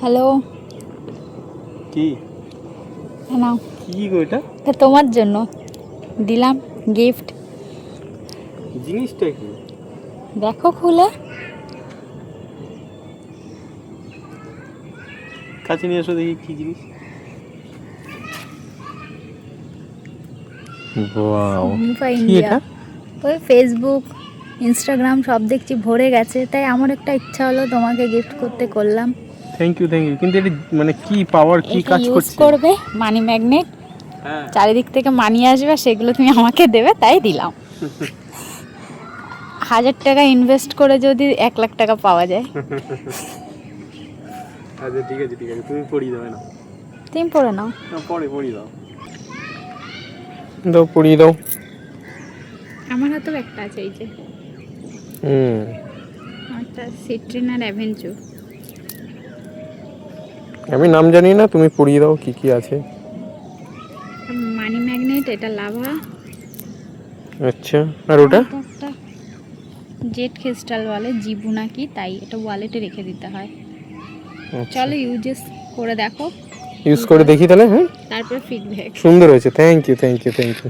Hello. কি? নাও কি গো এটা? এটা তোমার জন্য। দিলাম গিফট জিনিসটা কি? দেখো খুলে। কাছে নিয়ে এসো দেখি কি জিনিস। ওয়াও। কি ইন্ডিয়া এটা? ওই ফেসবুক ইনস্টাগ্রাম সব দেখছি ভরে গেছে তাই আমার একটা ইচ্ছা হলো তোমাকে গিফট করতে করলাম। থ্যাংক ইউ থ্যাংক ইউ কিন্তু এটা মানে কি পাওয়ার কি কাজ করছে? করবে মানি ম্যাগনেট হ্যাঁ। চারিদিক থেকে মানি আসবে সেগুলো তুমি আমাকে দেবে তাই দিলাম। হাজার টাকা ইনভেস্ট করে যদি এক লাখ টাকা পাওয়া যায়। আচ্ছা ঠিক আছে ঠিক আছে তুমি পড়িয়ে দেবে না তুমি পড়ে নাও। না পরে পড়িয়ে দাও। দাও পড়িয়ে দাও। আমার হাতেও একটা আছে এই যে। হুম। একটা সিট্রিনার অ্যাভেঞ্চুর আমি নাম জানি না তুমি পড়িয়ে দাও কি কি আছে। মানি ম্যাগনেট এটা লাভা। আচ্ছা আর ওটা? জেট ক্রিস্টাল বলে জিবু নাকি তাই এটা ওয়ালেটে রেখে দিতে হয়। আচ্ছা। চলো ইউজেস করে দেখো। ইউজ করে দেখি তাহলে হ্যাঁ? তারপরে ফিডব্যাক সুন্দর হয়েছে thank you thank you thank you